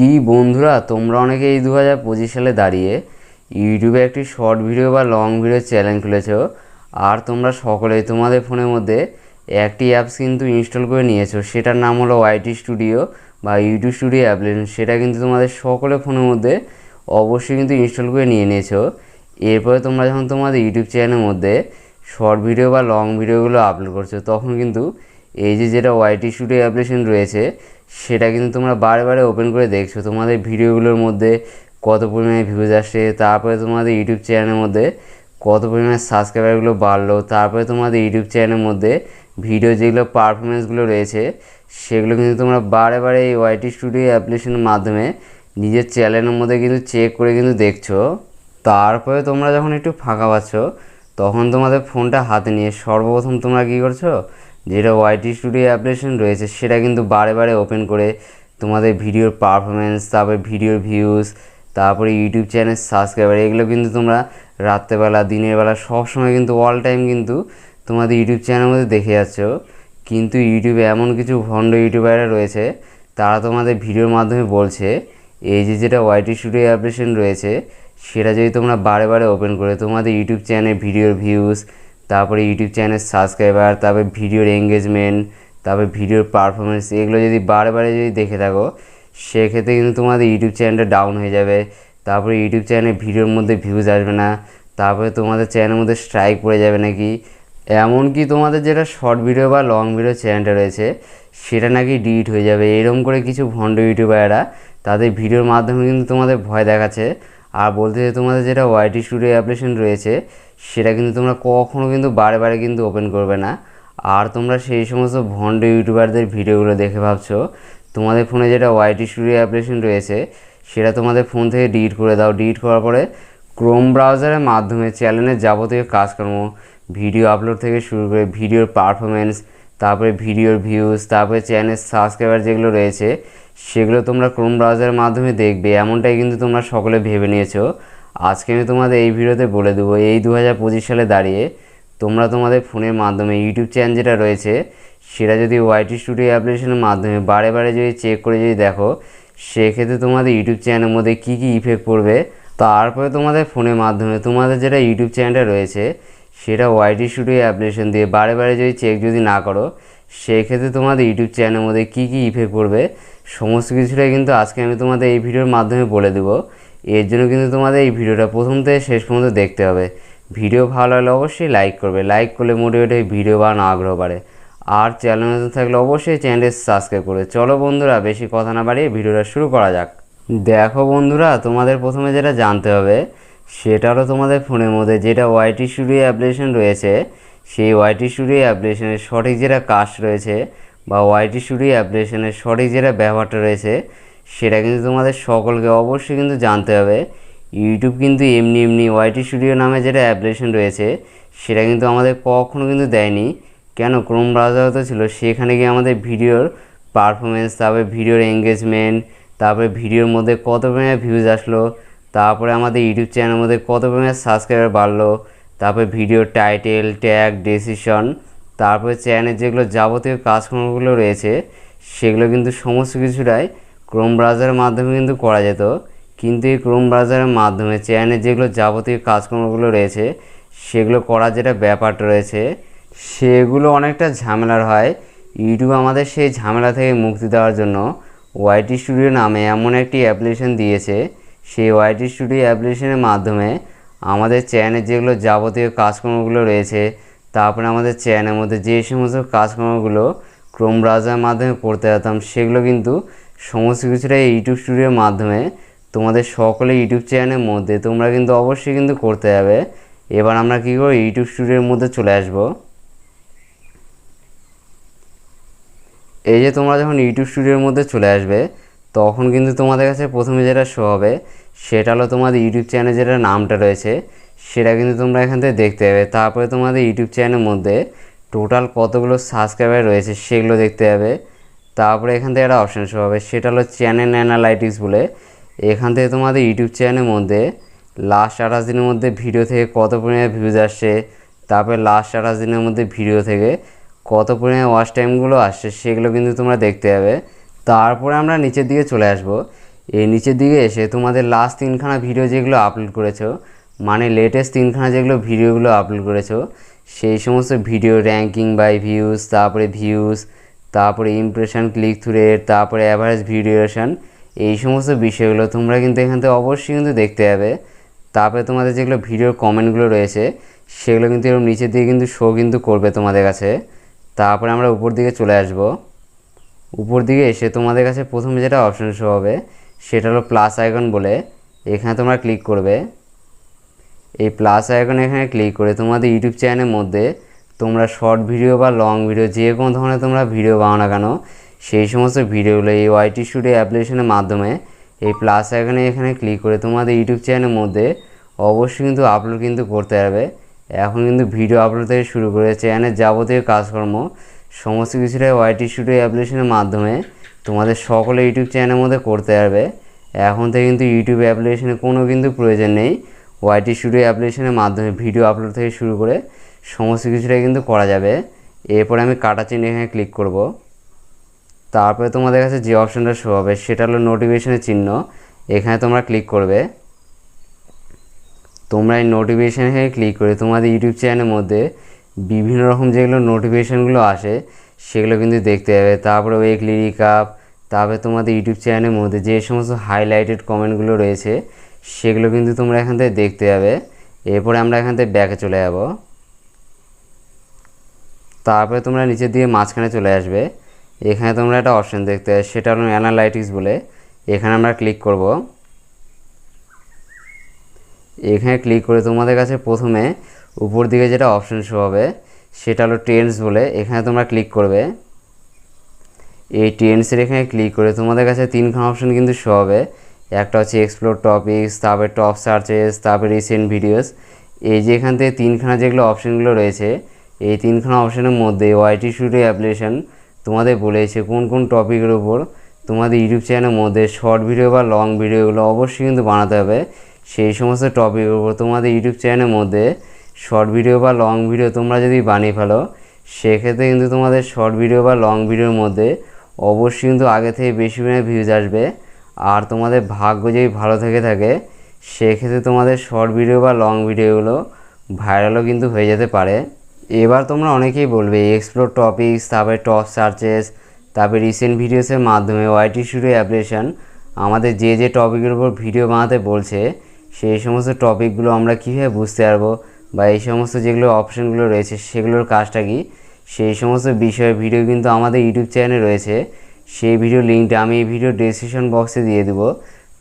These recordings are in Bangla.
কি বন্ধুরা, তোমরা অনেকে এই দু হাজার পঁচিশ সালে দাঁড়িয়ে ইউটিউবে একটি শর্ট ভিডিও বা লং ভিডিও চ্যানেল খুলেছো, আর তোমরা সকলেই তোমাদের ফোনের মধ্যে একটি অ্যাপস কিন্তু ইনস্টল করে নিয়েছো। সেটার নাম হলো ওয়াইটি স্টুডিও বা ইউটিউব স্টুডিও অ্যাপ্লিকেশন সেটা কিন্তু তোমাদের সকলে ফোনের মধ্যে অবশ্যই কিন্তু ইনস্টল করে নিয়ে নিয়েছো। এরপরে তোমরা যখন তোমাদের ইউটিউব চ্যানেলের মধ্যে শর্ট ভিডিও বা লং ভিডিওগুলো আপলোড করছ, তখন কিন্তু এই যে যেটা ওয়াইটি স্টুডিও অ্যাপ্লিকেশন রয়েছে সেটা কিন্তু তোমরা বারে ওপেন করে দেখছ। তোমাদের ভিডিওগুলোর মধ্যে কত পরিমাণে ভিউজ আসছে তারপরে তোমাদের ইউটিউব চ্যানেলের মধ্যে কত পরিমাণে সাবস্ক্রাইবারগুলো বাড়লো, তারপরে তোমাদের ইউটিউব চ্যানেলের মধ্যে ভিডিও যেগুলো পারফরমেন্সগুলো রয়েছে, সেগুলো কিন্তু তোমরা বারে বারে এই ওয়াইটি স্টুডিও অ্যাপ্লিকেশনের মাধ্যমে নিজের চ্যানেলের মধ্যে কিন্তু চেক করে কিন্তু দেখছ। তারপরে তোমরা যখন একটু ফাঁকা পাচ্ছ, তখন তোমাদের ফোনটা হাতে নিয়ে সর্বপ্রথম তোমরা কী করছ যেটা ওয়াইটি স্টুডিও অ্যাপ্লিকেশন রয়েছে, সেটা কিন্তু বারে বারে ওপেন করে তোমাদের ভিডিওর পারফরমেন্স তারপরে ভিডিওর ভিউজ তারপরে ইউটিউব চ্যানেল সাবস্ক্রাইবার এগুলো কিন্তু তোমরা রাত্রেবেলা, দিনের বেলা সবসময় কিন্তু অল টাইম কিন্তু তোমাদের ইউটিউব চ্যানেলের মধ্যে দেখে যাচ্ছ। কিন্তু ইউটিউবে এমন কিছু ভণ্ড ইউটিউবাররা রয়েছে, তারা তোমাদের ভিডিওর মাধ্যমে বলছে, এই যে যেটা ওয়াইটি স্টুডিও অ্যাপ্লিকেশন রয়েছে, সেটা যদি তোমরা বারে বারে ওপেন করে, তোমাদের ইউটিউব চ্যানেল ভিডিওর ভিউজ তারপরে ইউটিউব চ্যানেল সাবস্ক্রাইবার, তারপরে ভিডিওর এঙ্গেজমেন্ট তারপরে ভিডিওর পারফরমেন্স এগুলো যদি বারে বারে যদি দেখে থাকো, সেক্ষেত্রে কিন্তু তোমাদের ইউটিউব চ্যানেলটা ডাউন হয়ে যাবে। তারপরে ইউটিউব চ্যানেলে ভিডিওর মধ্যে ভিউজ আসবে না। তারপরে তোমাদের চ্যানেলের মধ্যে স্ট্রাইক পড়ে যাবে নাকি? এমনকি তোমাদের যেটা শর্ট ভিডিও বা লং ভিডিও চ্যানেলটা রয়েছে, সেটা নাকি ডিলিট হয়ে যাবে। এরকম করে কিছু ভণ্ড ইউটিউবাররা তাদের ভিডিওর মাধ্যমে কিন্তু তোমাদের ভয় দেখাচ্ছে। আর বলতে তোমাদের যেটা ওয়াইটি স্টুডিও অ্যাপ্লিকেশন রয়েছে সেটা কিন্তু তোমরা কখনও কিন্তু বারে বারে কিন্তু ওপেন করবে না। আর তোমরা সেই সমস্ত ভণ্ড ইউটিউবারদের ভিডিওগুলো দেখে ভাবছ, তোমাদের ফোনে যেটা ওয়াইটি স্টুডিও অ্যাপ্লিকেশন রয়েছে, সেটা তোমাদের ফোন থেকে ডিলিট করে দাও। ডিলিট করার পরে ক্রোম ব্রাউজারের মাধ্যমে চ্যানেলের যাবতীয় কাজকর্ম ভিডিও আপলোড থেকে শুরু করে ভিডিওর পারফরমেন্স তারপরে ভিডিওর ভিউজ তারপরে চ্যানেল সাবস্ক্রাইবার যেগুলো রয়েছে, সেগুলো তোমরা ক্রোম ব্রাউজারের মাধ্যমে দেখবে। এমনটাই কিন্তু তোমরা সকলে ভেবে নিয়েছো। আজকে আমি তোমাদের এই ভিডিওতে বলে দেবো, এই দু হাজার পঁচিশ সালে দাঁড়িয়ে তোমরা তোমাদের ফোনের মাধ্যমে ইউটিউব চ্যানেল যেটা রয়েছে, সেটা যদি ওয়াইটি স্টুডিও অ্যাপ্লিকেশনের মাধ্যমে বারে বারে যদি চেক করে যদি দেখো, সেক্ষেত্রে তোমাদের ইউটিউব চ্যানেলের মধ্যে কী কী ইফেক্ট পড়বে, তারপরে তোমাদের ফোনের মাধ্যমে তোমাদের যেটা ইউটিউব চ্যানেলটা রয়েছে, সেটা ওয়াইটি স্টুডিও অ্যাপ্লিকেশন দিয়ে বারে বারে যদি চেক যদি না করো, সেক্ষেত্রে তোমাদের ইউটিউব চ্যানেলের মধ্যে কী কী ইফেক্ট পড়বে, সমস্ত কিছুটাই কিন্তু আজকে আমি তোমাদের এই ভিডিওর মাধ্যমে বলে দেবো। এর জন্য কিন্তু তোমাদের এই ভিডিওটা প্রথম থেকে শেষ পর্যন্ত দেখতে হবে। ভিডিও ভালো লাগলে অবশ্যই লাইক করবে। লাইক করলে মোটিভেট হয়ে ভিডিও বানানো আগ্রহ বাড়ে। আর চ্যানেল নতুন থাকলে অবশ্যই চ্যানেলটি সাবস্ক্রাইব করবে। চলো বন্ধুরা, বেশি কথা না বাড়িয়ে ভিডিওটা শুরু করা যাক। দেখো বন্ধুরা, তোমাদের প্রথমে যেটা জানতে হবে, সেটা হলো তোমাদের ফোনের মধ্যে যেটা ওয়াইটি স্টুডিও অ্যাপ্লিকেশন রয়েছে, সেই ওয়াইটি স্টুডিও অ্যাপ্লিকেশনের সঠিক যেটা কাজ রয়েছে বা ওয়াইটি স্টুডিও অ্যাপ্লিকেশনের সঠিক যেটা ব্যবহারটা রয়েছে সেটা কিন্তু তোমাদের সকলকে অবশ্যই কিন্তু জানতে হবে। ইউটিউব কিন্তু এমনি এমনি ওয়াইটি স্টুডিও নামে যেটা অ্যাপ্লিকেশন রয়েছে, সেটা কিন্তু আমাদের কখনো কিন্তু দেয়নি। কেন? ক্রোম ব্রাউজার তো ছিল, সেখানে গিয়ে আমাদের ভিডিওর পারফরমেন্স তারপরে ভিডিওর এঙ্গেজমেন্ট তারপরে ভিডিওর মধ্যে কত পরিমাণে ভিউজ আসলো, তারপরে আমাদের ইউটিউব চ্যানেলের মধ্যে কত পরিমাণে সাবস্ক্রাইবার বাড়লো, তারপরে ভিডিওর টাইটেল ট্যাগ ডিসিশন তারপরে চ্যানেলের যেগুলো যাবতীয় কাজকর্মগুলো রয়েছে, সেগুলো কিন্তু সমস্ত কিছুটাই ক্রোম ব্রাউজারের মাধ্যমে কিন্তু করা যেত। কিন্তু এই ক্রোম ব্রাউজারের মাধ্যমে চ্যানেলের যেগুলো যাবতীয় কাজকর্মগুলো রয়েছে, সেগুলো করার যেটা ব্যাপারটা রয়েছে, সেগুলো অনেকটা ঝামেলার হয়। ইউটিউব আমাদের সেই ঝামেলা থেকে মুক্তি দেওয়ার জন্য ওয়াইটি স্টুডিও নামে এমন একটি অ্যাপ্লিকেশন দিয়েছে। সেই ওয়াইটি স্টুডিও অ্যাপ্লিকেশনের মাধ্যমে আমাদের চ্যানেলের যেগুলো যাবতীয় কাজকর্মগুলো রয়েছে, তারপরে আমাদের চ্যানেলের মধ্যে যে সমস্ত কাজকর্মগুলো ক্রোম ব্রাউজারের মাধ্যমে করতে যেতাম সেগুলো কিন্তু সমস্ত কিছুটাই ইউটিউব স্টুডিওর মাধ্যমে তোমাদের সকলে ইউটিউব চ্যানেলের মধ্যে তোমরা কিন্তু অবশ্যই কিন্তু করতে যাবে। এবার আমরা কী করব? ইউটিউব স্টুডিওর মধ্যে চলে আসব। এই যে তোমরা যখন ইউটিউব স্টুডিওর মধ্যে চলে আসবে, তখন কিন্তু তোমাদের কাছে প্রথমে যেটা শো হবে, সেটা হলো তোমাদের ইউটিউব চ্যানেলে যেটা নামটা রয়েছে, সেটা কিন্তু তোমরা এখান থেকে দেখতে পাবে। তারপরে তোমাদের ইউটিউব চ্যানেলের মধ্যে টোটাল কতগুলো সাবস্ক্রাইবার রয়েছে, সেগুলো দেখতে যাবে তারপরে এখান থেকে একটা অপশান শো হবে, সেটা হলো চ্যানেল অ্যানালাইটিক্স বলে। এখান থেকে তোমাদের ইউটিউব চ্যানেলের মধ্যে লাস্ট আঠাশ দিনের মধ্যে ভিডিও থেকে কত পরিমাণে ভিউজ আসছে, তারপরে লাস্ট আঠাশ দিনের মধ্যে ভিডিও থেকে কত পরিমাণে ওয়াচ টাইমগুলো আসছে, সেগুলো কিন্তু তোমরা দেখতে যাবে তারপরে আমরা নিচের দিকে চলে আসব। এই নিচের দিকে এসে তোমাদের লাস্ট তিনখানা ভিডিও যেগুলো আপলোড করেছ মানে লেটেস্ট তিনখানা যেগুলো ভিডিওগুলো আপলোড করেছ, সেই সমস্ত ভিডিও র্যাঙ্কিং বাই ভিউজ তারপরে ভিউজ তারপরে ইমপ্রেশন ক্লিক থ্রু রেট তারপরে অ্যাভারেজ ভিউ ডিউরেশন এই সমস্ত বিষয়গুলো তোমরা কিন্তু এখান থেকে অবশ্যই কিন্তু দেখতে যাবে তারপরে তোমাদের যেগুলো ভিডিওর কমেন্টগুলো রয়েছে, সেগুলো কিন্তু এরকম নিচের দিকে কিন্তু শো কিন্তু করবে তোমাদের কাছে। তারপরে আমরা উপর দিকে চলে আসব। উপর দিকে এসে তোমাদের কাছে প্রথমে যেটা অপশন শো হবে, সেটা হলো প্লাস আইকন বলে, এখানে তোমরা ক্লিক করবে। এই প্লাস আইকন এখানে ক্লিক করে তোমাদের ইউটিউব চ্যানেলের মধ্যে তোমরা শর্ট ভিডিও বা লং ভিডিও যে কোনো ধরনের তোমরা ভিডিও বানাও না কেন, সেই সমস্ত ভিডিওগুলো এই ওয়াইটি স্টুডিও অ্যাপ্লিকেশনের মাধ্যমে এই প্লাস আইকনে এখানে ক্লিক করে তোমাদের ইউটিউব চ্যানেলের মধ্যে অবশ্যই কিন্তু আপলোড কিন্তু করতে হবে এখন কিন্তু ভিডিও আপলোড থেকে শুরু করে চ্যানেলের যাবতীয় কাজকর্ম, সমস্ত কিছুটাই ওয়াইটি স্টুডিও অ্যাপ্লিকেশনের মাধ্যমে তোমাদের সকলে ইউটিউব চ্যানেলের মধ্যে করতে পারবে। এখন থেকে কিন্তু ইউটিউব অ্যাপ্লিকেশনের কোনো কিন্তু প্রয়োজন নেই। ওয়াইটি স্টুডিও অ্যাপ্লিকেশনের মাধ্যমে ভিডিও আপলোড থেকে শুরু করে সমস্ত কিছুটাই কিন্তু করা যাবে। এরপরে আমি কাটা চিহ্ন এখানে ক্লিক করব। তারপরে তোমাদের কাছে যে অপশানটা শো হবে, সেটা হলো নোটিফিকেশনের চিহ্ন। এখানে তোমরা ক্লিক করবে। তোমরা এই নোটিফিকেশান ক্লিক করে তোমাদের ইউটিউব চ্যানেলের মধ্যে বিভিন্ন রকম যেগুলো নোটিফিকেশানগুলো আসে, সেগুলো কিন্তু দেখতে যাবে তারপরে ওয়েকলি রিকাপ তারপরে তোমাদের ইউটিউব চ্যানেলের মধ্যে যে সমস্ত হাইলাইটেড কমেন্টগুলো রয়েছে, সেগুলো কিন্তু তোমরা এখান থেকে দেখতে যাবে এরপরে আমরা এখান থেকে ব্যাকে চলে যাব। তারপরে তোমরা নিচের দিকে মাঝখানে চলে আসবে। এখানে তোমরা একটা অপশান দেখতে সেটা হলো অ্যানালাইটিক্স বলে। এখানে আমরা ক্লিক করব। এখানে ক্লিক করে তোমাদের কাছে প্রথমে উপর দিকে যেটা অপশান শো হবে, সেটা হলো ট্রেন্ডস বলে। এখানে তোমরা ক্লিক করবে। এই ট্রেন্ডসের এখানে ক্লিক করে তোমাদের কাছে তিনখানা অপশান কিন্তু শো হবে। একটা হচ্ছে এক্সপ্লোর টপিকস তারপরে টপ সার্চেস তারপরে রিসেন্ট ভিডিওস এই যে এখান থেকে তিনখানা যেগুলো অপশানগুলো রয়েছে এই তিনখানা অপশানের মধ্যে ওয়াইটি স্টুডিও অ্যাপ্লিকেশান তোমাদের বলেছে কোন কোন টপিকের উপর। তোমাদের ইউটিউব চ্যানেলের মধ্যে শর্ট ভিডিও বা লং ভিডিওগুলো অবশ্যই কিন্তু বানাতে হবে। সেই সমস্ত টপিকের উপর তোমাদের ইউটিউব চ্যানেলের মধ্যে শর্ট ভিডিও বা লং ভিডিও তোমরা যদি বানিয়ে ফেলো, সেক্ষেত্রে কিন্তু তোমাদের শর্ট ভিডিও বা লং ভিডিওর মধ্যে অবশ্যই কিন্তু আগে থেকে বেশি পরিমাণে ভিউজ আসবে। আর তোমাদের ভাগ্য যদি ভালো থেকে থাকে, সেক্ষেত্রে তোমাদের শর্ট ভিডিও বা লং ভিডিওগুলো ভাইরালও কিন্তু হয়ে যেতে পারে। এবার তোমরা অনেকেই বলবে এক্সপ্লোর টপিকস তারপরে টপ সার্চেস তারপরে রিসেন্ট ভিডিওসের মাধ্যমে ওয়াইটি স্টুডিও অ্যাপ্লিকেশান আমাদের যে যে টপিকের উপর ভিডিও বানাতে বলছে, সেই সমস্ত টপিকগুলো আমরা কীভাবে বুঝতে পারব বা এই সমস্ত যেগুলো অপশানগুলো রয়েছে, সেগুলোর কাজটা কি? সেই সমস্ত বিষয়ে ভিডিও কিন্তু আমাদের ইউটিউব চ্যানেলে রয়েছে। সেই ভিডিও লিঙ্কটা আমি এই ভিডিও ডেসক্রিপশন বক্সে দিয়ে দেবো।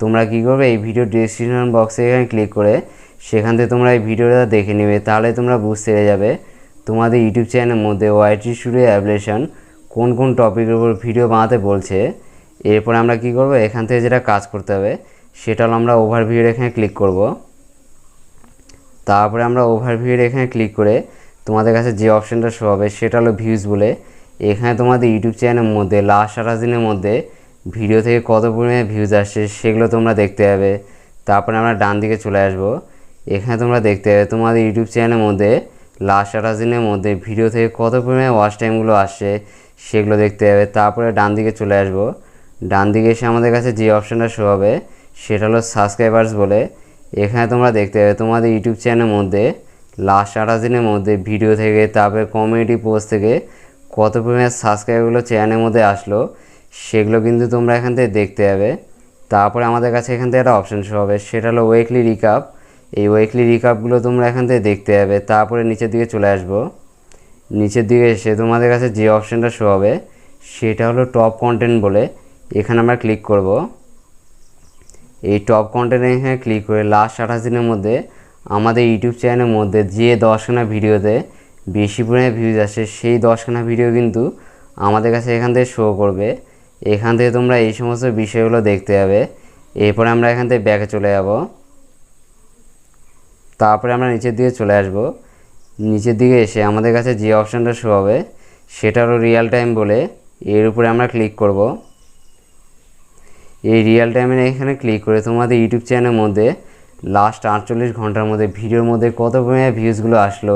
তোমরা কী করবে, এই ভিডিও ডেসক্রিপশন বক্সে এখানে ক্লিক করে, সেখান থেকে তোমরা এই ভিডিওটা দেখে নেবে, তাহলে তোমরা বুঝতে যাবে তোমাদের ইউটিউব চ্যানেলের মধ্যে ওয়াইটি স্টুডিও অ্যাপ্লিকেশান কোন কোন টপিকের উপর ভিডিও বানাতে বলছে, এরপর আমরা কি করব? এখান থেকে যেটা কাজ করতে হবে, সেটা হলো আমরা ওভারভিউর এখানে ক্লিক করব। তারপরে আমরা ওভারভিউর এখানে ক্লিক করে তোমাদের কাছে যে অপশানটা শো হবে, সেটা হলো ভিউজ বলে। এখানে তোমাদের ইউটিউব চ্যানেলের মধ্যে লাস্ট আঠাশ দিনের মধ্যে ভিডিও থেকে কত পরিমাণে ভিউজ আসছে, সেগুলো তোমরা দেখতে পাবে। তারপরে আমরা ডান দিকে চলে আসব। এখানে তোমরা দেখতে পাবে তোমাদের ইউটিউব চ্যানেলের মধ্যে লাস্ট আঠাশ দিনের মধ্যে ভিডিও থেকে কত পরিমাণে ওয়াচ টাইমগুলো আসছে সেগুলো দেখতে পাবে তারপরে ডান দিকে চলে আসব। ডান দিকে এসে আমাদের কাছে যে অপশানটা শো হবে সেটা হলো সাবস্ক্রাইবার্স বলে। এখানে তোমরা দেখতে পাবে তোমাদের ইউটিউব চ্যানেলের মধ্যে লাস্ট আঠাশ দিনের মধ্যে ভিডিও থেকে, তারপরে কমেডি পোস্ট থেকে কত পরিমাণে সাবস্ক্রাইবগুলো চ্যানেলের মধ্যে আসলো সেগুলো কিন্তু তোমরা এখান থেকে দেখতে পাবে তারপরে আমাদের কাছে এখান থেকে একটা অপশান শো হবে, সেটা হলো ওয়েকলি রিকাপ এই ওয়েকলি রিকাপগুলো তোমরা এখান থেকে দেখতে পাবে তারপরে নিচের দিকে চলে আসব। নিচের দিকে এসে তোমাদের কাছে যে অপশানটা শো হবে, সেটা হলো টপ কন্টেন্ট বলে। এখানে আমরা ক্লিক করব। এই টপ কন্টেন্ট এখানে ক্লিক করে লাস্ট আঠাশ দিনের মধ্যে আমাদের ইউটিউব চ্যানেলের মধ্যে যে দশখানা ভিডিওতে বেশি পরিমাণে ভিউজ আসে, সেই দশখানা ভিডিও কিন্তু আমাদের কাছে এখান থেকে শো করবে। এখান থেকে তোমরা এই সমস্ত বিষয়গুলো দেখতে যাবে। এরপরে আমরা এখান থেকে ব্যাকে চলে যাব। তারপরে আমরা নিচের দিকে চলে আসব। নিচের দিকে এসে আমাদের কাছে যে অপশানটা শো হবে, সেটারও রিয়েল টাইম বলে এর উপরে আমরা ক্লিক করব। এই রিয়েল টাইমের এখানে ক্লিক করে তোমাদের ইউটিউব চ্যানেলের মধ্যে লাস্ট আটচল্লিশ ঘণ্টার মধ্যে ভিডিওর মধ্যে কত পরিমাণে ভিউজগুলো আসলো,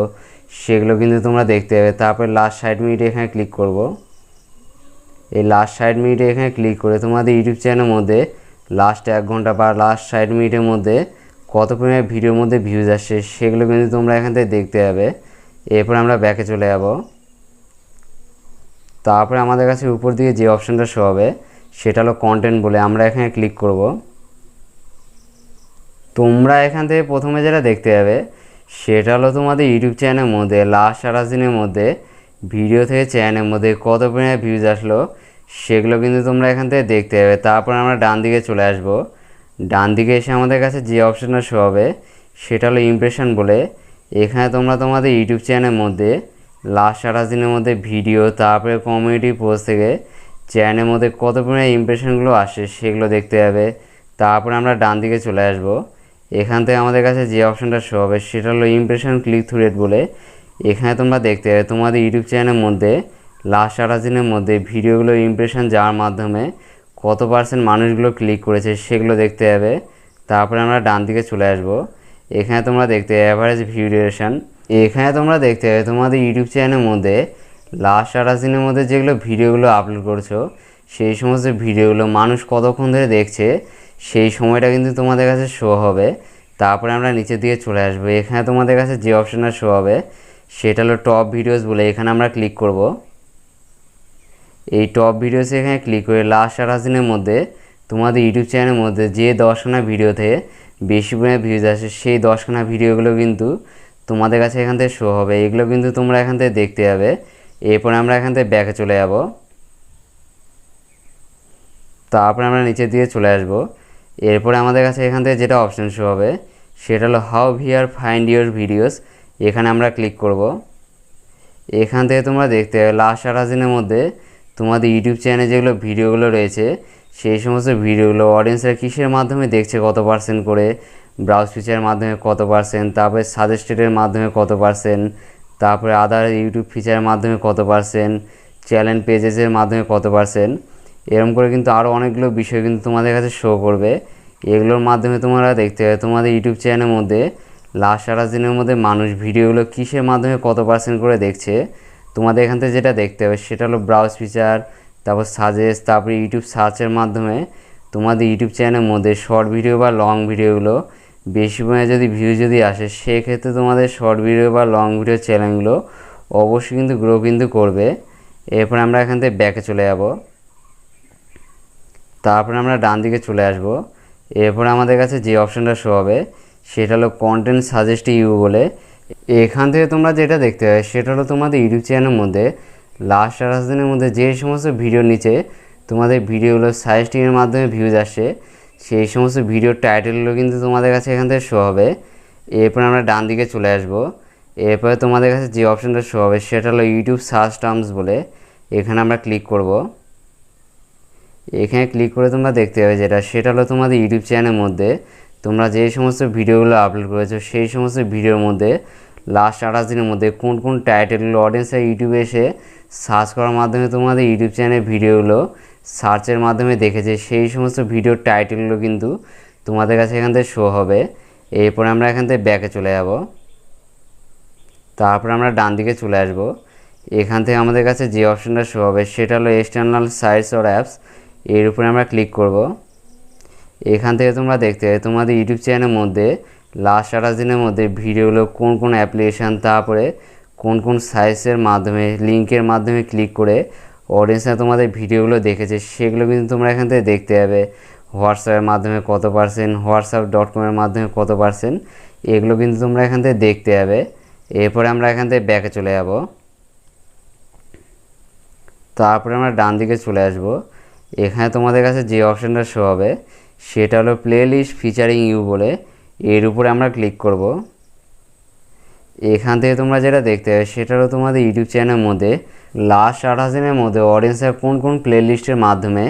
সেগুলো কিন্তু তোমরা দেখতে পাবে। তারপরে লাস্ট ষাট মিনিটে এখানে ক্লিক করব। এই লাস্ট ষাট মিনিটে এখানে ক্লিক করে তোমাদের ইউটিউব চ্যানেলের মধ্যে লাস্ট এক ঘণ্টা বা লাস্ট ষাট মিনিটের মধ্যে কত পরিমাণে ভিডিওর মধ্যে ভিউজ আসছে সেগুলো কিন্তু তোমরা এখান থেকে দেখতে যাবে এরপর আমরা ব্যাকে চলে যাব। তারপরে আমাদের কাছে উপর দিকে যে অপশানটা শো হবে, সেটা হলো কন্টেন্ট বলে আমরা এখানে ক্লিক করব। তোমরা এখান থেকে প্রথমে যেটা দেখতে যাবে সেটা হলো তোমাদের ইউটিউব চ্যানেলের মধ্যে লাস্ট আঠাশ দিনের মধ্যে ভিডিও থেকে চ্যানেলের মধ্যে কত পরিমাণে ভিউজ আসলো, সেগুলো কিন্তু তোমরা এখান থেকে দেখতে যাবে তারপর আমরা ডান দিকে চলে আসব। ডান দিকে এসে আমাদের কাছে যে অপশানটা শো হবে, সেটা হলো ইমপ্রেশন বলে। এখানে তোমরা তোমাদের ইউটিউব চ্যানেলের মধ্যে লাস্ট আঠাশ দিনের মধ্যে ভিডিও তারপরে কমিউনিটি পোস্ট থেকে চ্যানেলের মধ্যে কত পরিমাণে ইমপ্রেশনগুলো আসে সেগুলো দেখতে যাবে। তারপরে আমরা ডান দিকে চলে আসব। এখান থেকে আমাদের কাছে যে অপশানটা শো হবে, সেটা হলো ইমপ্রেশন ক্লিক থ্রু রেট বলে। এখানে তোমরা দেখতে পাবে তোমাদের ইউটিউব চ্যানেলের মধ্যে লাস্ট আঠাশ দিনের মধ্যে ভিডিওগুলো ইমপ্রেশন যাওয়ার মাধ্যমে কত পার্সেন্ট মানুষগুলো ক্লিক করেছে সেগুলো দেখতে হবে তারপরে আমরা ডান দিকে চলে আসব। এখানে তোমরা দেখতে অ্যাভারেজ ভিউ এখানে তোমরা দেখতে পাবে তোমাদের ইউটিউব চ্যানেলের মধ্যে লাস্ট আঠাশ দিনের মধ্যে যেগুলো ভিডিওগুলো আপলোড করছ, সেই সমস্ত ভিডিওগুলো মানুষ কতক্ষণ ধরে দেখছে, সেই সময়টা কিন্তু তোমাদের কাছে শো হবে। তারপরে আমরা নিচের দিকে চলে আসব। এখানে তোমাদের কাছে যে অপশানটা শো হবে, সেটা হলো টপ ভিডিওস বলে এখানে আমরা ক্লিক করব। এই টপ ভিডিওসে এখানে ক্লিক করে লাস্ট আঠাশ দিনের মধ্যে তোমাদের ইউটিউব চ্যানেলের মধ্যে যে দশখানা ভিডিওতে বেশি পরিমাণে ভিউজ আসে, সেই দশখানা ভিডিওগুলো কিন্তু তোমাদের কাছে এখান থেকে শো হবে। এগুলো কিন্তু তোমরা এখান থেকে দেখতে যাবে। এরপরে আমরা এখান থেকে ব্যাকে চলে যাব। তারপরে আমরা নিচের দিকে চলে আসব। এরপরে আমাদের কাছে এখান থেকে যেটা অপশান শো হবে, সেটা হলো how viewers find your videos এখানে আমরা ক্লিক করব। এখান থেকে তোমরা দেখতে পাবে লাস্ট আঠাশ দিনের মধ্যে তোমাদের ইউটিউব চ্যানেলে যেগুলো ভিডিওগুলো রয়েছে, সেই সমস্ত ভিডিওগুলো অডিয়েন্সরা কিসের মাধ্যমে দেখছে, কত পার্সেন্ট করে? ব্রাউজ ফিচারের মাধ্যমে কত পার্সেন্ট তারপরে সাজেস্টেডের মাধ্যমে কত পার্সেন্ট তারপরে আদার ইউটিউব ফিচারের মাধ্যমে কত পার্সেন্ট চ্যানেল পেজেসের মাধ্যমে কত পার্সেন্ট এরকম করে কিন্তু আরও অনেকগুলো বিষয় কিন্তু তোমাদের কাছে শো করবে। এগুলোর মাধ্যমে তোমরা দেখতে হবে তোমাদের ইউটিউব চ্যানেলের মধ্যে লাস্ট আঠাশ দিনের মধ্যে মানুষ ভিডিওগুলো কিসের মাধ্যমে কত পার্সেন্ট করে দেখছে? তোমাদের এখান থেকে যেটা দেখতে হবে সেটা হলো ব্রাউজ ফিচার তারপর সাজেস্ট তারপরে ইউটিউব সার্চের মাধ্যমে তোমাদের ইউটিউব চ্যানেলের মধ্যে শর্ট ভিডিও বা লং ভিডিওগুলো বেশি পরিমাণে যদি ভিউ যদি আসে, সেক্ষেত্রে তোমাদের শর্ট ভিডিও বা লং ভিডিও চ্যানেলগুলো অবশ্যই কিন্তু গ্রো কিন্তু করবে। এরপর আমরা এখান থেকে ব্যাকে চলে যাব। তারপরে আমরা ডান দিকে চলে আসব। এরপরে আমাদের কাছে যে অপশানটা শো হবে, সেটা হলো কন্টেন্ট সাজেস্ট ইউ বলে। এখান থেকে তোমরা যেটা দেখতে পাবে, সেটা হলো তোমাদের ইউটিউব চ্যানেলের মধ্যে লাস্ট আঠাশ দিনের মধ্যে যে সমস্ত ভিডিওর নিচে তোমাদের ভিডিওগুলো সাজেস্টিংয়ের মাধ্যমে ভিউজ আসে, সেই সমস্ত ভিডিওর টাইটেলগুলো কিন্তু তোমাদের কাছে এখান থেকে শো হবে। এরপর আমরা ডান দিকে চলে আসব। এরপরে তোমাদের কাছে যে অপশানটা শো হবে, সেটা হলো ইউটিউব সার্চ টার্মস বলে, এখানে আমরা ক্লিক করব। এখানে ক্লিক করে তোমরা দেখতে পাবে যেটা, সেটা হলো তোমাদের ইউটিউব চ্যানেলের মধ্যে তোমরা যে সমস্ত ভিডিওগুলো আপলোড করেছ, সেই সমস্ত ভিডিওর মধ্যে লাস্ট আঠাশ দিনের মধ্যে কোন কোন টাইটেলগুলো অডিয়েন্সরা ইউটিউবে এসে সার্চ করার মাধ্যমে তোমাদের ইউটিউব চ্যানেলের ভিডিওগুলো সার্চের মাধ্যমে দেখেছে, সেই সমস্ত ভিডিওর টাইটেলগুলো কিন্তু তোমাদের কাছে এখান থেকে শো হবে। এরপরে আমরা এখান থেকে ব্যাকে চলে যাব। তারপরে আমরা ডান দিকে চলে আসব। এখান থেকে আমাদের কাছে যে অপশানটা শো হবে, সেটা হলো এক্সটার্নাল সাইটস অর অ্যাপস এর উপরে আমরা ক্লিক করব। এখান থেকে তোমরা দেখতে পাবে তোমাদের ইউটিউব চ্যানেলের মধ্যে লাস্ট আঠাশ দিনের মধ্যে ভিডিওগুলো কোন কোন অ্যাপ্লিকেশান তারপরে কোন কোন সাইজের মাধ্যমে লিঙ্কের মাধ্যমে ক্লিক করে অডিয়েন্সরা তোমাদের ভিডিওগুলো দেখেছে, সেগুলো কিন্তু তোমরা এখান থেকে দেখতে পাবে। হোয়াটসঅ্যাপের মাধ্যমে কত পার্সেন্ট হোয়াটসঅ্যাপ ডট কমের মাধ্যমে কত পার্সেন্ট এগুলো কিন্তু তোমরা এখান থেকে দেখতে যাবে এরপরে আমরা এখান থেকে ব্যাকে চলে যাব। তারপরে আমরা ডান দিকে চলে আসব। এখানে তোমাদের কাছে যে অপশানটা শো হবে সেটা হলো প্লে লিস্ট ফিচারিং ইউ বলে। এর উপরে আমরা ক্লিক করব। এখান থেকে তোমরা যেটা দেখতে পাবে, সেটা হলো তোমাদের ইউটিউব চ্যানেলের মধ্যে। লাস্ট আঠাশ দিনের মধ্যে অডিয়েন্সরা কোন কোন প্লে লিস্টের মাধ্যমে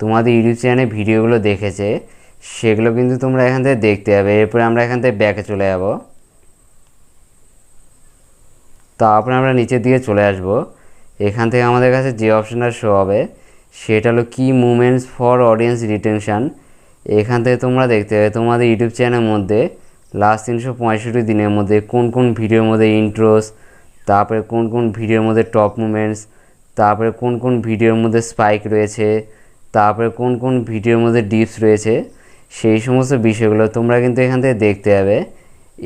তোমাদের ইউটিউব চ্যানেলে ভিডিওগুলো দেখেছে, সেগুলো কিন্তু তোমরা এখান থেকে দেখতে যাবে এরপরে আমরা এখান থেকে ব্যাকে চলে যাব। তারপরে আমরা নিচের দিকে চলে আসব। এখান থেকে আমাদের কাছে যে অপশানটা শো হবে, সেটা হলো কি মুভমেন্টস ফর অডিয়েন্স রিটেনশান এখান থেকে তোমরা দেখতে পাবে তোমাদের ইউটিউব চ্যানেলের মধ্যে লাস্ট তিনশো পঁয়ষট্টি দিনের মধ্যে কোন কোন ভিডিওর মধ্যে ইন্ট্রোস তারপরে কোন কোন ভিডিওর মধ্যে টপ মুভমেন্টস তারপরে কোন কোন ভিডিওর মধ্যে স্পাইক রয়েছে, তারপরে কোন কোন ভিডিওর মধ্যে ডিপস রয়েছে, সেই সমস্ত বিষয়গুলো তোমরা কিন্তু এখান থেকে দেখতে হবে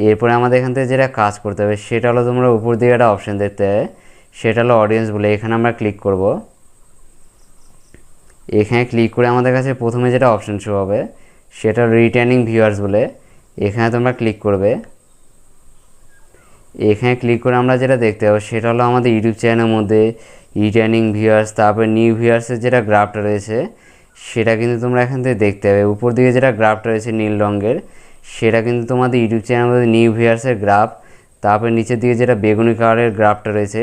এরপরে আমাদের এখান থেকে যেটা কাজ করতে হবে, সেটা হলো তোমরা উপর দিকে একটা অপশান দেখতে হবে, সেটা হলো অডিয়েন্স বলে, এখানে আমরা ক্লিক করব। এখানে ক্লিক করে আমাদের কাছে প্রথমে যেটা অপশান শো হবে, সেটা রিটার্নিং ভিউয়ার্স বলে। এখানে তোমরা ক্লিক করবে। এখানে ক্লিক করে আমরা যেটা দেখতে পাবো, সেটা হলো আমাদের ইউটিউব চ্যানেলের মধ্যে রিটার্নিং ভিউয়ার্স তারপরে নিউ ভিউয়ার্সের যেটা গ্রাফটা রয়েছে, সেটা কিন্তু তোমরা এখান থেকে দেখতে পাবে। উপর দিকে যেটা গ্রাফটা রয়েছে নীল রঙের, সেটা কিন্তু তোমাদের ইউটিউব চ্যানেলের নিউ ভিউয়ার্সের গ্রাফ তারপরে নিচের দিকে যেটা বেগুনি কালারের গ্রাফটা রয়েছে,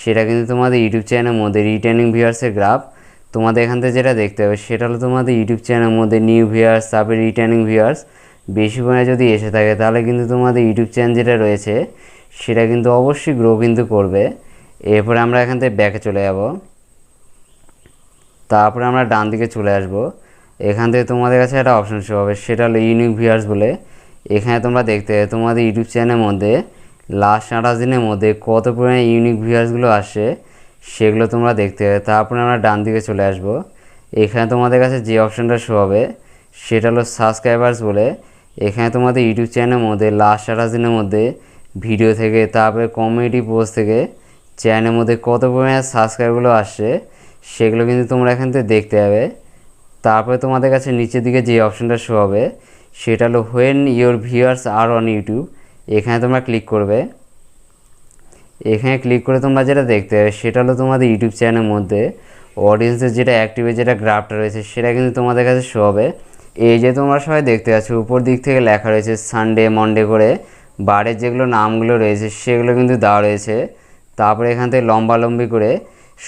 সেটা কিন্তু তোমাদের ইউটিউব চ্যানেলের মধ্যে রিটার্নিং ভিউয়ার্সের গ্রাফ তোমাদের এখান থেকে যেটা দেখতে হবে, সেটা হলো তোমাদের ইউটিউব চ্যানেলের মধ্যে নিউ ভিউয়ার্স তারপরে রিটার্নিং ভিউয়ার্স বেশি পরিমাণে যদি এসে থাকে, তাহলে কিন্তু তোমাদের ইউটিউব চ্যানেল যেটা রয়েছে, সেটা কিন্তু অবশ্যই গ্রো কিন্তু করবে। এরপরে আমরা এখান থেকে ব্যাকে চলে যাব। তারপরে আমরা ডান দিকে চলে আসব। এখান থেকে তোমাদের কাছে একটা অপশন শো হবে, সেটা হলো ইউনিক ভিউয়ার্স বলে। এখানে তোমরা দেখতে তোমাদের ইউটিউব চ্যানেলের মধ্যে লাস্ট আঠাশ দিনের মধ্যে কত পরিমাণে ইউনিক ভিউয়ার্সগুলো আসে। সেগুলো তোমরা দেখতে হবে তারপরে আমরা ডান দিকে চলে আসব। এখানে তোমাদের কাছে যে অপশানটা শো হবে, সেটা হলো সাবস্ক্রাইবার্স বলে। এখানে তোমাদের ইউটিউব চ্যানেলের মধ্যে লাস্ট আঠাশ দিনের মধ্যে ভিডিও থেকে, তারপরে কমেডি পোস্ট থেকে চ্যানেলের মধ্যে কত পরিমাণে সাবস্ক্রাইবগুলো আসছে, সেগুলো কিন্তু তোমরা এখান থেকে দেখতে হবে তারপরে তোমাদের কাছে নিচের দিকে যে অপশানটা শো হবে, সেটা হলো when your viewers are on YouTube এখানে তোমরা ক্লিক করবে। এখানে ক্লিক করে তোমরা যেটা দেখতে হবে সেটা হলো তোমাদের ইউটিউব চ্যানেলের মধ্যে অডিয়েন্সের যেটা অ্যাক্টিভে যেটা গ্রাফটা রয়েছে, সেটা কিন্তু তোমাদের কাছে শো হবে। এই যে তোমরা সবাই দেখতে পাচ্ছ, উপর দিক থেকে লেখা রয়েছে সানডে মন্ডে করে বারের যেগুলো নামগুলো রয়েছে, সেগুলো কিন্তু দেওয়া রয়েছে। তারপরে এখান থেকে লম্বালম্বি করে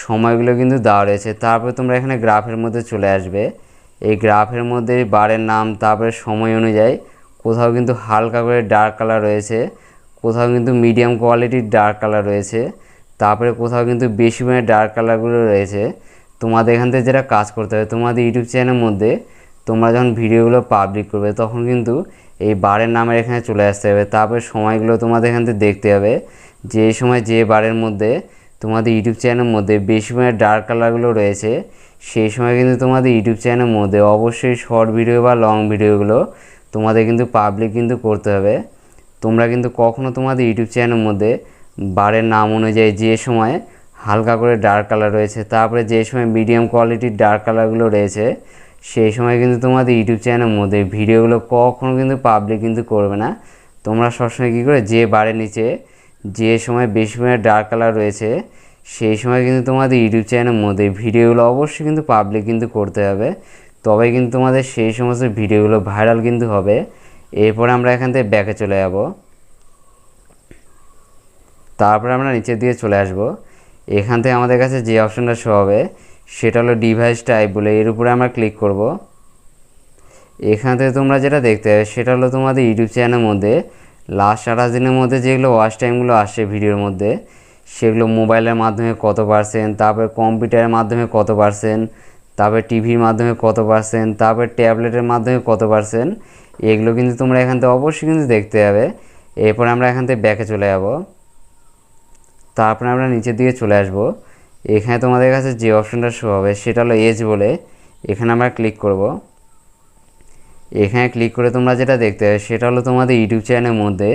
সময়গুলো কিন্তু দেওয়া রয়েছে। তারপরে তোমরা এখানে গ্রাফের মধ্যে চলে আসবে। এই গ্রাফের মধ্যে বারের নাম, তারপরে সময় অনুযায়ী কোথাও কিন্তু হালকা করে ডার্ক কালার রয়েছে। কোথাও কিন্তু মিডিয়াম কোয়ালিটির ডার্ক কালার রয়েছে। তারপরে কোথাও কিন্তু বেশি মানে ডার্ক কালারগুলো রয়েছে। তোমাদের এখান থেকে যেটা কাজ করতে হবে, তোমাদের ইউটিউব চ্যানেলের মধ্যে তোমরা যখন ভিডিওগুলো পাবলিক করবে, তখন কিন্তু এই বারের নামের এখানে চলে আসতে হবে। তারপরে সময়গুলো তোমাদের এখান থেকে দেখতে হবে। যে সময় যে বারের মধ্যে তোমাদের ইউটিউব চ্যানেলের মধ্যে বেশি মানে ডার্ক কালারগুলো রয়েছে, সেই সময় কিন্তু তোমাদের ইউটিউব চ্যানেলের মধ্যে অবশ্যই শর্ট ভিডিও বা লং ভিডিওগুলো তোমাদের কিন্তু পাবলিক কিন্তু করতে হবে। তোমরা কিন্তু কখনো তোমাদের ইউটিউব চ্যানেলের মধ্যে বারের নাম অনুযায়ী যে সময় হালকা করে ডার্ক কালার রয়েছে, তারপরে যে সময় মিডিয়াম কোয়ালিটির ডার্ক কালারগুলো রয়েছে, সেই সময় কিন্তু তোমাদের ইউটিউব চ্যানেলের মধ্যে ভিডিওগুলো কখনো কিন্তু পাবলিক কিন্তু করবে না। তোমরা সবসময় কী করে, যে বারের নিচে যে সময় বেশি পরিমাণে ডার্ক কালার রয়েছে, সেই সময় কিন্তু তোমাদের ইউটিউব চ্যানেলের মধ্যে ভিডিওগুলো অবশ্যই কিন্তু পাবলিক কিন্তু করতে হবে। তবে কিন্তু তোমাদের সেই সমস্ত ভিডিওগুলো ভাইরাল কিন্তু হবে। এরপরে আমরা এখান থেকে ব্যাকে চলে যাব। তারপরে আমরা নিচের দিকে চলে আসব। এখান থেকে আমাদের কাছে যে অপশানটা শো হবে, সেটা হলো ডিভাইস টাইপ বলে এর উপরে আমরা ক্লিক করব। এখান থেকে তোমরা যেটা দেখতে হবে সেটা হলো তোমাদের ইউটিউব চ্যানেলের মধ্যে। লাস্ট আঠাশ দিনের মধ্যে যেগুলো ওয়াচ টাইমগুলো আসে ভিডিওর মধ্যে, সেগুলো মোবাইলের মাধ্যমে কত পার্সেন্ট তারপরে কম্পিউটারের মাধ্যমে কত পার্সেন্ট তারপরে টিভির মাধ্যমে কত পার্সেন্ট তারপরে ট্যাবলেটের মাধ্যমে কত পার্সেন্ট এগুলো কিন্তু তোমরা এখান থেকে অবশ্যই কিন্তু দেখতে যাবে। এরপর আমরা এখান থেকে ব্যাকে চলে যাব। তারপরে আমরা নিচের দিকে চলে আসব। এখানে তোমাদের কাছে যে অপশনটা শো হবে সেটা হলো এজ বলে। এখানে আমরা ক্লিক করব। এখানে ক্লিক করে তোমরা যেটা দেখতে হবে সেটা হলো তোমাদের ইউটিউব চ্যানেলের মধ্যে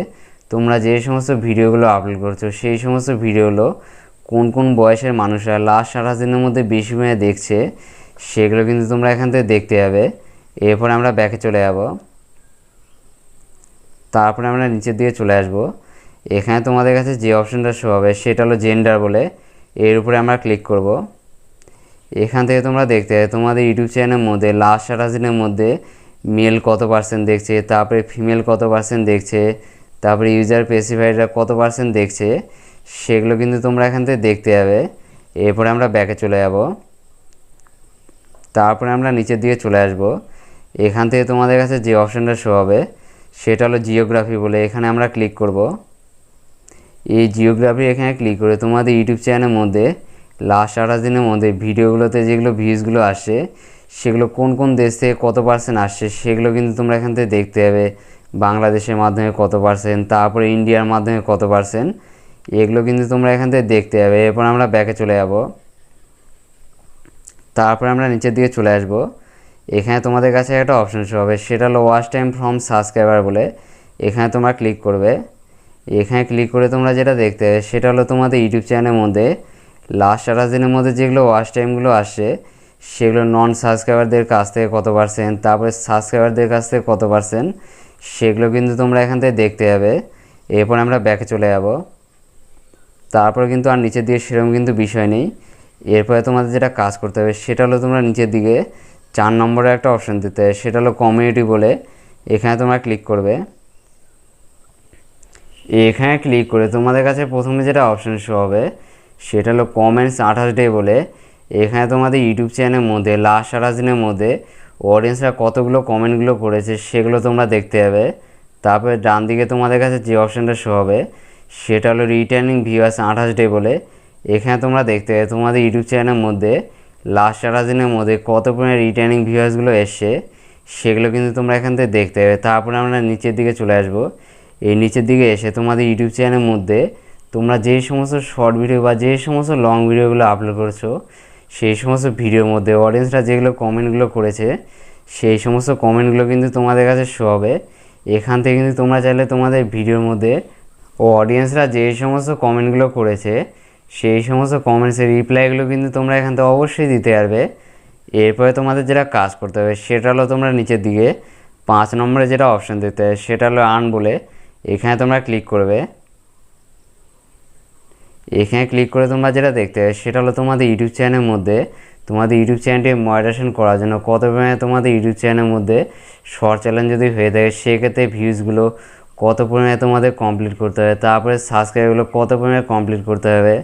তোমরা যে সমস্ত ভিডিওগুলো আপলোড করছ, সেই সমস্ত ভিডিওগুলো কোন কোন বয়সের মানুষরা লাস্ট সাতাশ দিনের মধ্যে বেশি মেয়ে দেখছে, সেগুলো কিন্তু তোমরা এখান থেকে দেখতে যাবে। এরপর আমরা ব্যাকে চলে যাব। তারপরে আমরা নিচের দিকে চলে আসব। এখানে তোমাদের কাছে যে অপশানটা শো হবে, সেটা হলো জেন্ডার বলে। এর উপরে আমরা ক্লিক করব। এখান থেকে তোমরা দেখতে, তোমাদের ইউটিউব চ্যানেলের মধ্যে লাস্ট সাতাশ দিনের মধ্যে মেল কত পার্সেন্ট দেখছে, তারপরে ফিমেল কত পার্সেন্ট দেখছে, তারপরে ইউজার স্পেসিফাইডরা কত পার্সেন্ট দেখছে, সেগুলো কিন্তু তোমরা এখান থেকে দেখতে যাবে। এরপরে আমরা ব্যাকে চলে যাব। তারপরে আমরা নিচের দিকে চলে আসব। এখান থেকে তোমাদের কাছে যে অপশানটা শো হবে সেটা হলো জিওগ্রাফি বলে এখানে আমরা ক্লিক করব। এই জিওগ্রাফি এখানে ক্লিক করে তোমাদের ইউটিউব চ্যানেলের মধ্যে লাস্ট আঠাশ দিনের মধ্যে ভিডিওগুলোতে যেগুলো ভিউজগুলো আসে, সেগুলো কোন কোন দেশ থেকে কত পার্সেন্ট আসছে সেগুলো কিন্তু তোমরা এখান থেকে দেখতে হবে বাংলাদেশের মাধ্যমে কত পার্সেন্ট তারপরে ইন্ডিয়ার মাধ্যমে কত পার্সেন্ট এগুলো কিন্তু তোমরা এখান থেকে দেখতে হবে এরপর আমরা ব্যাকে চলে যাব। তারপরে আমরা নিচের দিকে চলে আসব। এখানে তোমাদের কাছে একটা অপশন শো হবে, সেটা হলো ওয়াচ টাইম ফ্রম সাবস্ক্রাইবার বলে। এখানে তোমরা ক্লিক করবে। এখানে ক্লিক করে তোমরা যেটা দেখতে হবে সেটা হলো তোমাদের ইউটিউব চ্যানেলের মধ্যে। লাস্ট আঠাশ দিনের মধ্যে যেগুলো ওয়াচ টাইমগুলো আসছে, সেগুলো নন সাবস্ক্রাইবারদের কাছ থেকে কত পার্সেন্ট তারপরে সাবস্ক্রাইবারদের কাছ থেকে কত পার্সেন্ট সেগুলো কিন্তু তোমরা এখান থেকে দেখতে যাবে এরপর আমরা ব্যাকে চলে যাব। তারপরে কিন্তু আর নিচের দিকে সেরকম কিন্তু বিষয় নেই। এরপরে তোমাদের যেটা কাজ করতে হবে, সেটা হলো তোমরা নিচের দিকে চার নম্বরে একটা অপশন দিতে, সেটা হলো কমিউনিটি বলে। এখানে তোমরা ক্লিক করবে। এখানে ক্লিক করে তোমাদের কাছে প্রথমে যেটা অপশন শো হবে, সেটা হলো কমেন্টস আঠাশ ডে বলে। এখানে তোমাদের ইউটিউব চ্যানেলের মধ্যে লাস্ট আঠাশ দিনের মধ্যে অডিয়েন্সরা কতগুলো কমেন্টগুলো করেছে, সেগুলো তোমরা দেখতে যাবে তারপরে ডান দিকে তোমাদের কাছে যে অপশানটা শো হবে, সেটা হলো রিটার্নিং ভিউয়ার্স আঠাশ ডে বলে। এখানে তোমরা দেখতে তোমাদের ইউটিউব চ্যানেলের মধ্যে লাস্ট আঠাশ দিনের মধ্যে কত পরিমাণে রিটার্নিং ভিউয়ার্সগুলো এসছে, সেগুলো কিন্তু তোমরা এখান থেকে দেখতে পাবে। তারপরে আমরা নিচের দিকে চলে আসব। এই নিচের দিকে এসে তোমাদের ইউটিউব চ্যানেলের মধ্যে তোমরা যে সমস্ত শর্ট ভিডিও বা যে সমস্ত লং ভিডিওগুলো আপলোড করছ, সেই সমস্ত ভিডিওর মধ্যে অডিয়েন্সরা যেগুলো কমেন্টগুলো করেছে, সেই সমস্ত কমেন্টগুলো কিন্তু তোমাদের কাছে শো হবে। এখান থেকে কিন্তু তোমরা চাইলে তোমাদের ভিডিওর মধ্যে ও অডিয়েন্সরা যে সমস্ত কমেন্টগুলো করেছে সেই সমস্ত কমেন্টসের রিপ্লাইগুলো কিন্তু তোমরা এখান থেকে অবশ্যই দিতে পারবে। এরপরে তোমাদের যেটা কাজ করতে হবে, সেটা হলো তোমরা নিচের দিকে পাঁচ নম্বরে যেটা অপশান দিতে হবে, সেটা হলো আর্ন বলে। এখানে তোমরা ক্লিক করবে। এখানে ক্লিক করে তোমরা যেটা দেখতে হবে সেটা হলো তোমাদের ইউটিউব চ্যানেলের মধ্যে, তোমাদের ইউটিউব চ্যানেলটি মডারেশন করার জন্য কত পরিমাণে তোমাদের ইউটিউব চ্যানেলের মধ্যে শর্ট চ্যানেল যদি হয়ে থাকে, সেক্ষেত্রে ভিউজগুলো কত পরিমাণে তোমাদের কমপ্লিট করতে হবে? তারপরে সাবস্ক্রাইবগুলো কত পরিমাণে কমপ্লিট করতে হবে?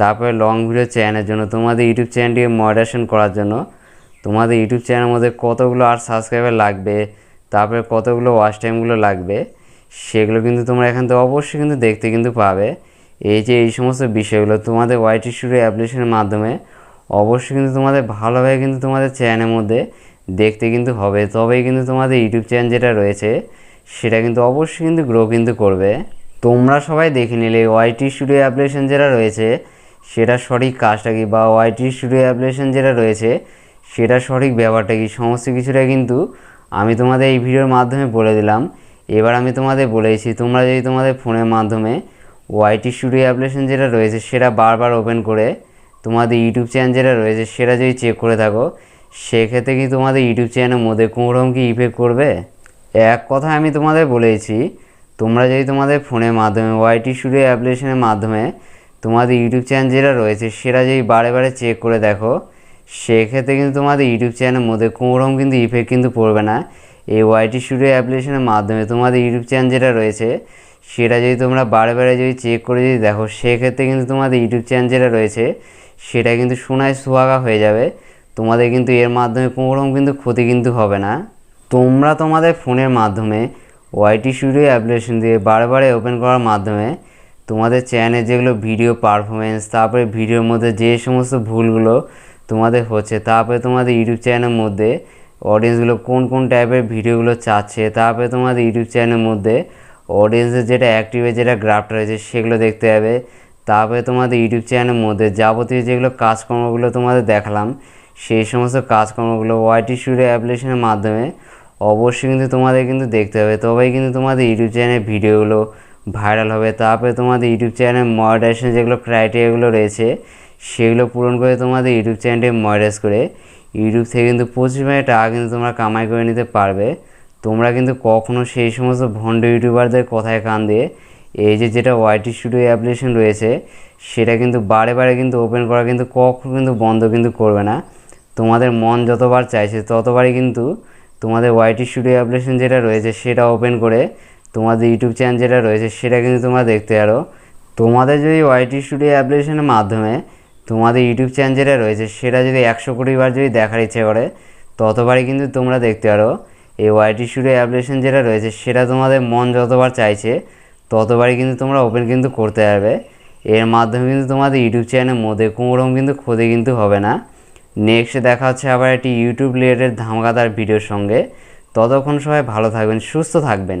তারপরে লং ভিডিও চ্যানেলের জন্য, তোমাদের ইউটিউব চ্যানেলটি মডারেশন করার জন্য, তোমাদের ইউটিউব চ্যানেলের মধ্যে কতগুলো আর সাবস্ক্রাইবার লাগবে, তারপরে কতগুলো ওয়াচ টাইমগুলো লাগবে, সেগুলো কিন্তু তোমরা এখান থেকে অবশ্যই কিন্তু দেখতে কিন্তু পাবে। এই যে এই সমস্ত বিষয়গুলো তোমাদের ওয়াইটি স্টুডিও অ্যাপ্লিকেশনের মাধ্যমে অবশ্যই কিন্তু তোমাদের ভালোভাবে কিন্তু তোমাদের চ্যানেলের মধ্যে দেখতে কিন্তু হবে। তবেই কিন্তু তোমাদের ইউটিউব চ্যানেল যেটা রয়েছে সেটা কিন্তু অবশ্যই কিন্তু গ্রো কিন্তু করবে। তোমরা সবাই দেখে নিলে ওয়াইটি স্টুডিও অ্যাপ্লিকেশন যেটা রয়েছে, সেটা সঠিক কাজটা কি বা ওয়াইটি স্টুডিও অ্যাপ্লিকেশন যেটা রয়েছে, সেটা সঠিক ব্যাপারটা কি, সমস্ত কিছুটা কিন্তু আমি তোমাদের এই ভিডিওর মাধ্যমে বলে দিলাম। এবার আমি তোমাদের বলেছি তোমরা যদি তোমাদের ফোনের মাধ্যমে ওয়াইটি স্টুডিও অ্যাপ্লিকেশন যেটা রয়েছে, সেটা বারবার ওপেন করে তোমাদের ইউটিউব চ্যানেল যেটা রয়েছে, সেটা যদি চেক করে থাকো, সেক্ষেত্রে কি তোমাদের ইউটিউব চ্যানেলের মধ্যে কোনোরকম কি ইফেক্ট করবে? এক কথা আমি তোমাদের বলেছি, তোমরা যদি তোমাদের ফোনের মাধ্যমে ওয়াইটি স্টুডিও অ্যাপ্লিকেশনের মাধ্যমে তোমাদের ইউটিউব চ্যানেল যেটা রয়েছে সেটা যদি বারে বারে চেক করে দেখো, সেক্ষেত্রে কিন্তু তোমাদের ইউটিউব চ্যানেলের মধ্যে কোনোরকম কিন্তু ইফেক্ট কিন্তু পড়বে না। এই ওয়াইটি স্টুডিও অ্যাপ্লিকেশনের মাধ্যমে তোমাদের ইউটিউব চ্যানেল যেটা রয়েছে, সেটা যদি তোমরা বারে বারে যদি চেক করে যদি দেখো, সেক্ষেত্রে কিন্তু তোমাদের ইউটিউব চ্যানেল যেটা রয়েছে, সেটা কিন্তু সোনায় সোহাগা হয়ে যাবে। তোমাদের কিন্তু এর মাধ্যমে কোনোরকম কিন্তু ক্ষতি কিন্তু হবে না। তোমরা তোমাদের ফোনের মাধ্যমে ওয়াইটি স্টুডিও অ্যাপ্লিকেশন দিয়ে বারে ওপেন করার মাধ্যমে তোমাদের চ্যানেলে যেগুলো ভিডিও পারফরমেন্স তারপরে ভিডিওর মধ্যে যে সমস্ত ভুলগুলো তোমাদের হচ্ছে, তারপরে তোমাদের ইউটিউব চ্যানেলের মধ্যে অডিয়েন্সগুলো কোন কোন টাইপের ভিডিওগুলো চাচ্ছে, তারপরে তোমাদের ইউটিউব চ্যানেলের মধ্যে অডিয়েন্সের যেটা অ্যাক্টিভে যেটা গ্রাফটা রয়েছে সেগুলো দেখতে হবে। তারপরে তোমাদের ইউটিউব চ্যানেলের মধ্যে যাবতীয় যেগুলো কাজকর্মগুলো তোমাদের দেখালাম, সেই সমস্ত কাজকর্মগুলো ওয়াইটি স্টুডিও অ্যাপ্লিকেশনের মাধ্যমে অবশ্যই কিন্তু তোমাদের কিন্তু দেখতে হবে। তবেই কিন্তু তোমাদের ইউটিউব চ্যানেলের ভিডিওগুলো ভাইরাল হবে। তারপরে তোমাদের ইউটিউব চ্যানেল মডারেশন যেগুলো ক্রাইটেরিয়াগুলো রয়েছে, সেগুলো পূরণ করে তোমাদের ইউটিউব চ্যানেলটি মডারেস করে। ইউটিউব থেকে কিন্তু পঁচিশ মিনিট টাকা কিন্তু তোমরা কামাই করে নিতে পারবে। তোমরা কিন্তু কখনো সেই সমস্ত ভণ্ড ইউটিউবারদের কথায় কান দিয়ে, এই যে যেটা ওয়াইটি স্টুডিও অ্যাপ্লিকেশন রয়েছে, সেটা কিন্তু বারে বারে কিন্তু ওপেন করা কিন্তু কখনো কিন্তু বন্ধ কিন্তু করবে না। তোমাদের মন যতবার চাইছে ততবারই কিন্তু তোমাদের ওয়াইটি স্টুডিও অ্যাপ্লিকেশন যেটা রয়েছে সেটা ওপেন করে তোমাদের ইউটিউব চ্যানেল যেটা রয়েছে সেটা কিন্তু তোমরা দেখতে পারো। তোমাদের যদি ওয়াইটি স্টুডিও অ্যাপ্লিকেশনের মাধ্যমে তোমাদের ইউটিউব চ্যানেল যেটা রয়েছে সেটা যদি একশো কোটি বার যদি দেখার ইচ্ছে করে, ততবারই কিন্তু তোমরা দেখতে পারো। এই ওয়াইটি স্টুডিও অ্যাপ্লিকেশন যেটা রয়েছে সেটা তোমাদের মন যতবার চাইছে, ততবারই কিন্তু তোমরা ওপেন কিন্তু করতে পারবে। এর মাধ্যমে কিন্তু তোমাদের ইউটিউব চ্যানেলের মধ্যে কোনোরকম কিন্তু ক্ষতি কিন্তু হবে না। নেক্সট দেখা হচ্ছে আবার একটি ইউটিউব রিলেটেড ধামাকাদার ভিডিওর সঙ্গে। ততক্ষণ সবাই ভালো থাকবেন, সুস্থ থাকবেন।